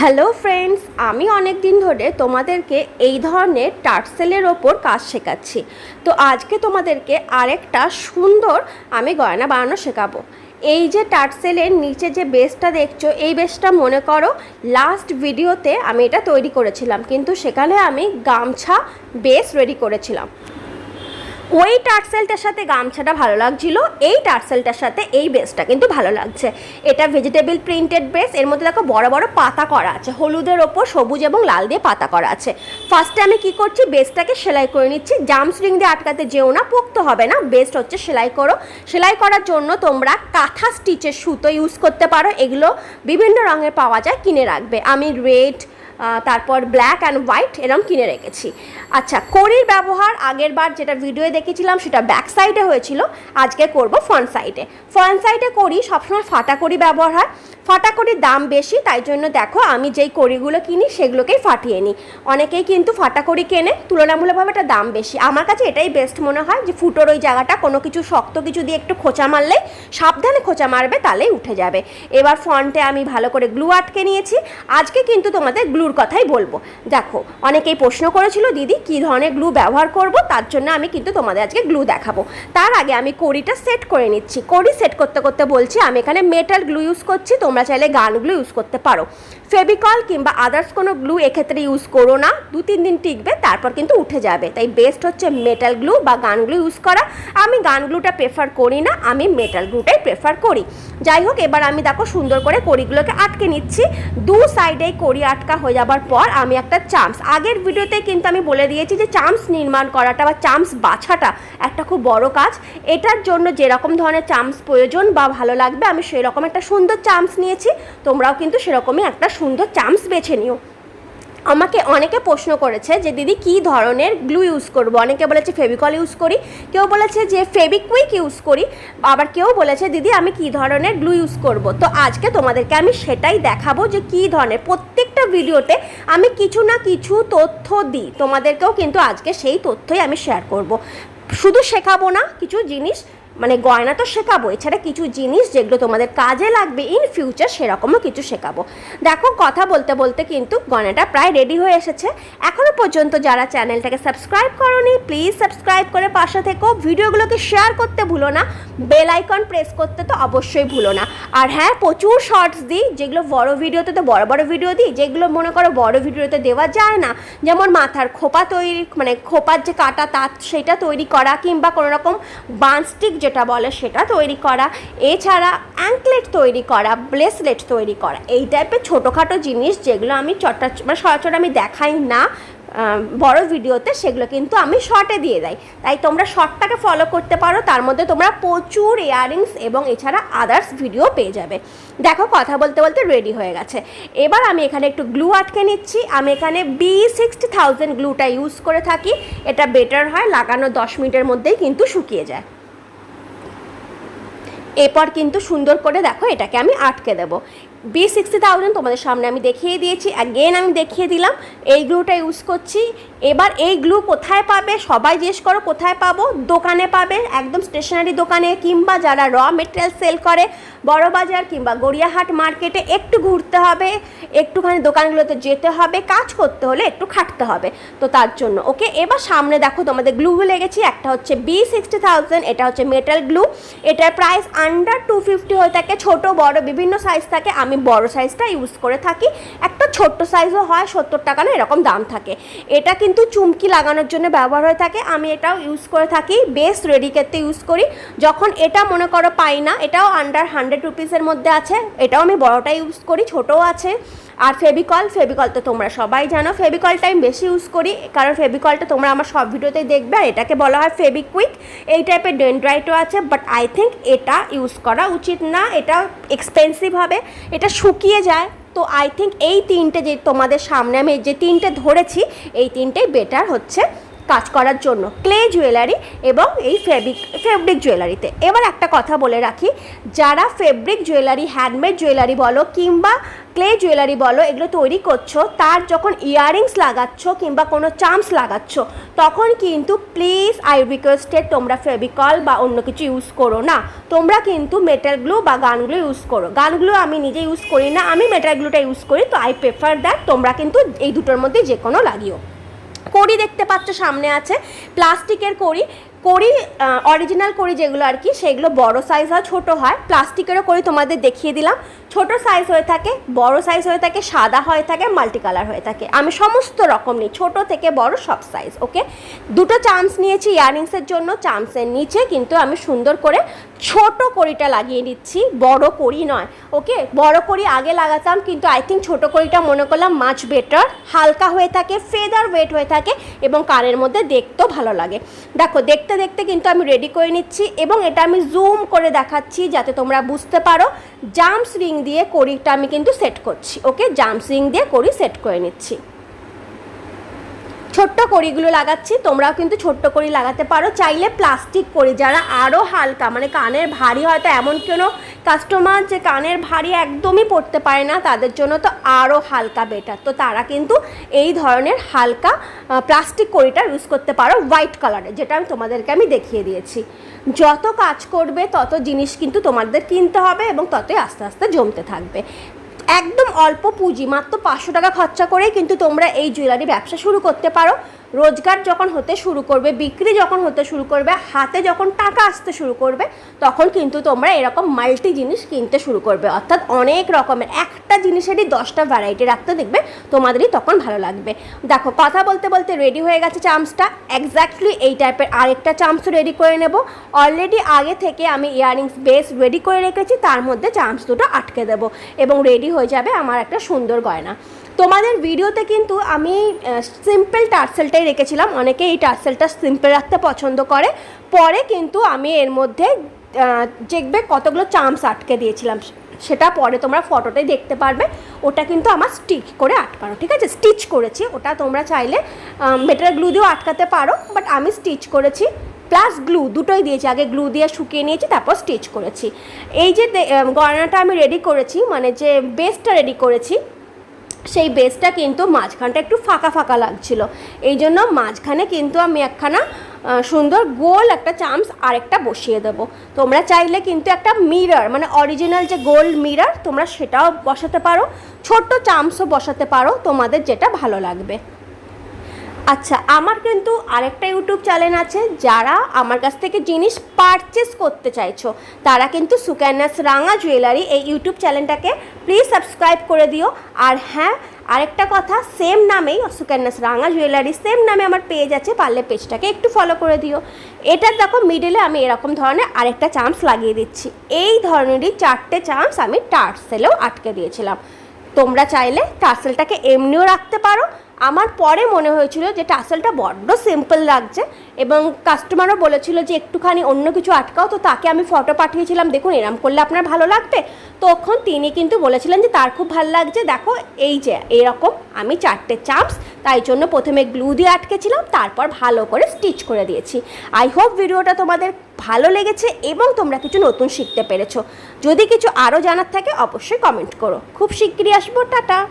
Hello friends, আমি অনেক দিন ধরে তোমাদেরকে এই ধরনের টার্সেলের ওপর কাজ শেখাচ্ছি। তো আজকে তোমাদেরকে আরেকটা সুন্দর আমি গয়না বানানো শেখাবো। এই যে টার্সেলের নিচে যে বেসটা দেখছ, এই বেসটা মনে করো লাস্ট ভিডিওতে আমি এটা তৈরি করেছিলাম। কিন্তু সেখানে আমি গামছা, বেস রেডি করেছিলাম। ওই টার্সেলটার সাথে গামছাটা ভালো লাগছিল, এই টার্সেলটার সাথে এই বেসটা কিন্তু ভালো লাগছে। এটা ভেজিটেবল প্রিন্টেড বেস, এর মধ্যে দেখো বড় বড় পাতা করা আছে, হলুদের ওপর সবুজ এবং লাল দিয়ে পাতা করা আছে। ফার্স্টে আমি কি করছি, বেসটাকে সেলাই করে নিচ্ছি জামস রিং দিয়ে আটকাতে যেও না, পোক্ত হবে না, বেস্ট হচ্ছে সেলাই করো। সেলাই করার জন্য তোমরা কাঁথা স্টিচের সুতো ইউজ করতে পারো, এগুলো বিভিন্ন রঙের পাওয়া যায়, কিনে রাখবে। আমি রেড তারপর ব্ল্যাক অ্যান্ড হোয়াইট এরম কিনে রেখেছি। আচ্ছা কড়ির ব্যবহার আগের বার যেটা ভিডিওয়ে দেখেছিলাম, সেটা ব্যাক সাইডে হয়েছিল। আজকে করব ফ্রন্ট সাইডে ফ্রন্ট সাইডে করি সবসময় ফাটা কড়ি ব্যবহার হয়। ফাটা দাম বেশি, তাই জন্য দেখো আমি যেই কড়িগুলো কিনি সেগুলোকেই ফাটিয়ে নিই। অনেকেই কিন্তু ফাটা কড়ি কেনে, তুলনামূলকভাবে এটা দাম বেশি। আমার কাছে এটাই বেস্ট মনে হয় যে ফুটোর ওই জায়গাটা কোনো কিছু শক্ত কিছু দিয়ে একটু খোঁচা মারলে, সাবধানে খোঁচা মারবে তাহলেই উঠে যাবে। এবার ফ্রন্টে আমি ভালো করে গ্লু আটকে নিয়েছি। আজকে কিন্তু তোমাদের গ্লুর কথাই বলব। দেখো, অনেকেই প্রশ্ন করেছিল, দিদি, কী ধরনের গ্লু ব্যবহার করব? তার জন্য আমি কিন্তু তোমাদের আজকে গ্লু দেখাবো। তার আগে আমি কড়িটা সেট করে নিচ্ছি। কড়ি সেট করতে করতে বলছি, আমি এখানে মেটাল গ্লু ইউজ করছি, তোমরা চাইলে গান গ্লু ইউজ করতে পারো। ফেবিকল কিংবা আদার্স কোনো গ্লু এক্ষেত্রে ইউজ করো না। দু তিন দিন টিকবে, তারপর কিন্তু উঠে যাবে। তাই বেস্ট হচ্ছে মেটাল গ্লু বা গান গ্লু ইউজ করা। আমি গান গ্লুটা প্রেফার করি না, আমি মেটাল গ্লুটাই প্রেফার করি। যাই হোক, এবার আমি দেখো সুন্দর করে কড়িগুলোকে আটকে নিচ্ছি। দু সাইডেই কড়ি আটকা হয়ে যাবার পর আমি একটা চামস আগের ভিডিওতে কিন্তু আমি বলে দিয়েছি যে চামস নির্মাণ করাটা বা চামস বাছাটা একটা খুব বড় কাজ। এটার জন্য যেরকম ধরনের চামস প্রয়োজন বা ভালো লাগবে, আমি সেরকম একটা সুন্দর চামস নিয়েছি, তোমরাও কিন্তু সেরকমই একটা সুন্দর চামস বেছে নিও। আমাকে অনেকে প্রশ্ন করেছে যে, দিদি, কী ধরনের গ্লু ইউজ করব? অনেকে বলেছে, ফেভিকল ইউজ করি। কেউ বলেছে যে ফেবিকুইক ইউজ করি। আবার কেউ বলেছে, দিদি, আমি কী ধরনের গ্লু ইউজ করব? তো আজকে তোমাদেরকে আমি সেটাই দেখাবো যে, কী ধরনের। প্রত্যেকটা ভিডিওতে আমি কিছু না কিছু তথ্য দিই। তোমাদেরকেও কিন্তু আজকে সেই তথ্যই আমি শেয়ার করব। শুধু শেখাবো না, কিছু জিনিস মানে গয়না তো শেখাবো, এছাড়া কিছু জিনিস যেগুলো তোমাদের কাজে লাগবে ইন ফিউচার সেরকমও কিছু শেখাবো। দেখো, কথা বলতে বলতে কিন্তু গয়নাটা প্রায় রেডি হয়ে এসেছে। এখনও পর্যন্ত যারা চ্যানেলটাকে সাবস্ক্রাইব করোনি প্লিজ সাবস্ক্রাইব করে পাশে থেকো। ভিডিওগুলোকে শেয়ার করতে ভুলো না বেল আইকন প্রেস করতে তো অবশ্যই ভুলো না। আর হ্যাঁ প্রচুর শর্টস দিই, যেগুলো বড় ভিডিওতে তো বড় বড় ভিডিও দিই, যেগুলো মনে করো বড় ভিডিওতে দেওয়া যায় না। যেমন মাথার খোপা তৈরি মানে খোপার যে কাটা তাঁত সেটা তৈরি করা কিংবা কোনো রকম বানস্টিক যেটা বলে সেটা তৈরি করা। এছাড়া অ্যাঙ্কলেট তৈরি করা ব্রেসলেট তৈরি করা, এই টাইপের ছোটোখাটো জিনিস যেগুলো আমি চটা মানে সচরাচর আমি দেখাই না বড় ভিডিওতে সেগুলো কিন্তু আমি শর্টে দিয়ে দেয়। তাই তোমরা শর্টটাকে ফলো করতে পারো, তার মধ্যে তোমরা প্রচুর ইয়াররিংস এবং এছাড়া আদার্স ভিডিও পেয়ে যাবে। দেখো, কথা বলতে বলতে রেডি হয়ে গেছে। এবার আমি এখানে একটু গ্লু আটকে নিচ্ছি। আমি এখানে বি সিক্সটি থাউজেন্ড গ্লুটা ইউজ করে থাকি। এটা বেটার হয়, লাগানো দশ মিনিটের মধ্যেই কিন্তু শুকিয়ে যায়। এরপর কিন্তু সুন্দর করে দেখো এটাকে আমি আটকে দেবো। বি সিক্সটি থাউজেন্ড তোমাদের সামনে আমি দেখিয়ে দিয়েছি। অ্যাগেন আমি দেখিয়ে দিলাম। এই গ্লুটা ইউজ করছি। এবার এই গ্লু কোথায় পাবে? সবাই জিজ্ঞেস করো, কোথায় পাবো? দোকানে পাবে। একদম স্টেশনারি দোকানে কিংবা যারা র মেটেরিয়াল সেল করে বড় বাজার কিংবা গড়িয়াহাট মার্কেটে একটু ঘুরতে হবে। একটুখানি দোকানগুলোতে যেতে হবে। কাজ করতে হলে একটু খাটতে হবে। তো তার জন্য ওকে এবার সামনে দেখো, তোমাদের গ্লু লেগেছি একটা হচ্ছে বি সিক্সটি থাউজেন্ড এটা হচ্ছে মেটাল গ্লু এটার প্রাইস আন্ডার টু ফিফটি হয়ে থাকে। ছোটো, বড়, বিভিন্ন সাইজ থাকে। আমি বড় সাইজটা ইউজ করে থাকি। একটা ছোট্ট সাইজও হয়, সত্তর টাকা না এরকম দাম থাকে। এটা কিন্তু চুমকি লাগানোর জন্য ব্যবহার হয়ে থাকে। আমি এটাও ইউজ করে থাকি বেস্ট রেডি ইউজ করি। যখন এটা মনে করো পাই না, এটাও আন্ডার হান্ড্রেড রুপিসের মধ্যে আছে। এটাও আমি বড়টা ইউজ করি, ছোটও আছে। আর ফেবিকল ফেবিকল তো তোমরা সবাই জানো ফেবিকলটা আমি বেশি ইউজ করি। কারণ ফেবিকলটা তোমরা আমার সব ভিডিওতেই দেখবে। আর এটাকে বলা হয় ফেবিকুইক এই টাইপের ডেন্ড্রাইটও আছে বাট আই থিঙ্ক এটা ইউজ করা উচিত না। এটা এক্সপেন্সিভ হবে, এটা শুকিয়ে যায়। তো আই থিঙ্ক এই তিনটে যে তোমাদের সামনে আমি যে তিনটে ধরেছি, এই তিনটেই বেটার হচ্ছে। কাজ করার জন্য ক্লে জুয়েলারি এবং এই ফেব্রিক ফেব্রিক জুয়েলারিতে এবার একটা কথা বলে রাখি, যারা ফেব্রিক জুয়েলারি হ্যান্ডমেড জুয়েলারি বলো কিংবা ক্লে জুয়েলারি বলো এগুলো তৈরি করছ, তার যখন ইয়াররিংস লাগাচ্ছ কিংবা কোনো চামস লাগাচ্ছ, তখন কিন্তু প্লিজ আই রিকোয়েস্টেড তোমরা ফেবিকল বা অন্য কিছু ইউজ করো না। তোমরা কিন্তু মেটাল গ্লু বা গানগুলো ইউজ করো। গানগুলো আমি নিজে ইউজ করি না, আমি মেটাল গ্লুটা ইউজ করি, তো আই প্রেফার দ্যাট তোমরা কিন্তু এই দুটোর মধ্যে যে কোনো লাগিও। কড়ি দেখতে পাচ্ছ সামনে আছে প্লাস্টিকের কড়ি। কড়ি অরিজিনাল কড়ি যেগুলো আর কি, সেগুলো বড় সাইজ হয়, ছোট হয়। প্লাস্টিকেরও কড়ি তোমাদের দেখিয়ে দিলাম। ছোট সাইজ হয়ে থাকে, বড় সাইজ হয়ে থাকে, সাদা হয়ে থাকে মাল্টি কালার হয়ে থাকে। আমি সমস্ত রকম নিই, ছোট থেকে বড় সব সাইজ ওকে দুটো চান্স নিয়েছি ইয়াররিংসের জন্য চান্সের নিচে, কিন্তু আমি সুন্দর করে ছোট কড়িটা লাগিয়ে নিচ্ছি, বড় কড়ি নয় ওকে বড় কড়ি আগে লাগাতাম, কিন্তু আই থিঙ্ক ছোট কড়িটা মনে করলাম মাছ বেটার হালকা হয়ে থাকে ফেদার ওয়েট হয়ে থাকে, এবং কানের মধ্যে দেখতেও ভালো লাগে। দেখো, দেখতে দেখতে কিন্তু আমি রেডি করে নিচ্ছি এবং এটা আমি জুম করে দেখাচ্ছি যাতে তোমরা বুঝতে পারো। জাম্পস রিং দিয়ে করিটা আমি কিন্তু সেট করছি ওকে জাম্পস রিং দিয়ে করি সেট করে নিচ্ছি। ছোট্ট কড়িগুলো লাগাচ্ছি, তোমরাও কিন্তু ছোট্ট কড়ি লাগাতে পারো। চাইলে প্লাস্টিক কড়ি যারা আরও হালকা মানে কানের ভারী হয়তো এমন কোনো কাস্টমার যে কানের ভারী একদমই পড়তে পারে না, তাদের জন্য তো আরও হালকা বেটার তো তারা কিন্তু এই ধরনের হালকা প্লাস্টিক কড়িটা ইউজ করতে পারো হোয়াইট কালারের যেটা আমি তোমাদেরকে আমি দেখিয়ে দিয়েছি। যত কাজ করবে, তত জিনিস কিন্তু তোমাদের কিনতে হবে এবং ততই আস্তে আস্তে জমতে থাকবে। একদম অল্প পুঁজি, মাত্র পাঁচশো টাকা খরচা করেই কিন্তু তোমরা এই জুয়েলারি ব্যবসা শুরু করতে পারো। রোজগার যখন হতে শুরু করবে, বিক্রি যখন হতে শুরু করবে, হাতে যখন টাকা আসতে শুরু করবে, তখন কিন্তু তোমরা এরকম মাল্টি জিনিস কিনতে শুরু করবে। অর্থাৎ অনেক রকমের, একটা জিনিসেরই দশটা ভ্যারাইটি রাখতে দেখবে, তোমাদেরই তখন ভালো লাগবে। দেখো, কথা বলতে বলতে রেডি হয়ে গেছে চামচটা এক্স্যাক্টলি এই টাইপের আরেকটা চামচও রেডি করে নেব। অলরেডি আগে থেকে আমি ইয়াররিংস বেস রেডি করে রেখেছি, তার মধ্যে চামচ দুটো আটকে দেবো। এবং রেডি হয়ে যাবে আমার একটা সুন্দর গয়না। তোমাদের ভিডিওতে কিন্তু আমি সিম্পল টার্সেলটাই রেখেছিলাম। অনেকে এই টার্সেলটা সিম্পল রাখতে পছন্দ করে। পরে কিন্তু আমি এর মধ্যে দেখবে কতগুলো চামস আটকে দিয়েছিলাম, সেটা পরে তোমরা ফটোতেই দেখতে পারবে। ওটা কিন্তু আমার স্টিচ করে আটকানো, ঠিক আছে? স্টিচ করেছি। ওটা তোমরা চাইলে মেটার গ্লু দিয়েও আটকাতে পারো বাট আমি স্টিচ করেছি। প্লাস গ্লু দুটোই দিয়েছি। আগে গ্লু দিয়ে শুকিয়ে নিয়েছি, তারপর স্টিচ করেছি। এই যে গয়নাটা আমি রেডি করেছি মানে যে বেসটা রেডি করেছি সেই বেসটা কিন্তু মাঝখানটা একটু ফাঁকা ফাঁকা লাগছিল। এই জন্য মাঝখানে কিন্তু আমি একখানা সুন্দর গোল একটা চামচ আরেকটা বসিয়ে দেবো। তোমরা চাইলে কিন্তু একটা মিরার মানে অরিজিনাল যে গোল মিরার, তোমরা সেটাও বসাতে পারো। ছোট্ট চামচও বসাতে পারো, তোমাদের যেটা ভালো লাগবে। আচ্ছা আমার কিন্তু আরেকটা ইউটিউব চ্যানেল আছে যারা আমার কাছ থেকে জিনিস পারচেস করতে চাইছো। তারা কিন্তু সুকান্যাস রাঙা জুয়েলারি এই ইউটিউব চ্যানেলটাকে প্লিজ সাবস্ক্রাইব করে দিও। আর হ্যাঁ আরেকটা কথা সেম নামেই সুকান্যাস রাঙা জুয়েলারি সেম নামে আমার পেজ আছে, পারলে পেজটাকে একটু ফলো করে দিও। এটার দেখো মিডলে আমি এরকম ধরনের আরেকটা চান্স লাগিয়ে দিচ্ছি। এই ধরনেরই চারটে চান্স আমি টার্সেলেও আটকে দিয়েছিলাম। তোমরা চাইলে টার্সেলটাকে এমনিও রাখতে পারো আমার পরে মনে হয়েছিল যে টাসেলটা বড্ড সিম্পল লাগছে এবং কাস্টমারও বলেছিল যে একটুখানি অন্য কিছু আটকাও, তো তাকে আমি ফটো পাঠিয়েছিলাম। দেখুন, এরম করলে আপনার ভালো লাগবে? তখন তিনি কিন্তু বলেছিলেন যে তার খুব ভালো লাগছে। দেখো, এই যে, এরকম আমি চারটে চাপস তাই জন্য প্রথমে গ্লু দিয়ে আটকেছিলাম, তারপর ভালো করে স্টিচ করে দিয়েছি। আই হোপ ভিডিওটা তোমাদের ভালো লেগেছে এবং তোমরা কিছু নতুন শিখতে পেরেছ। যদি কিছু আরও জানার থাকে, অবশ্যই কমেন্ট করো। খুব শিগগিরই আসব। টাটা!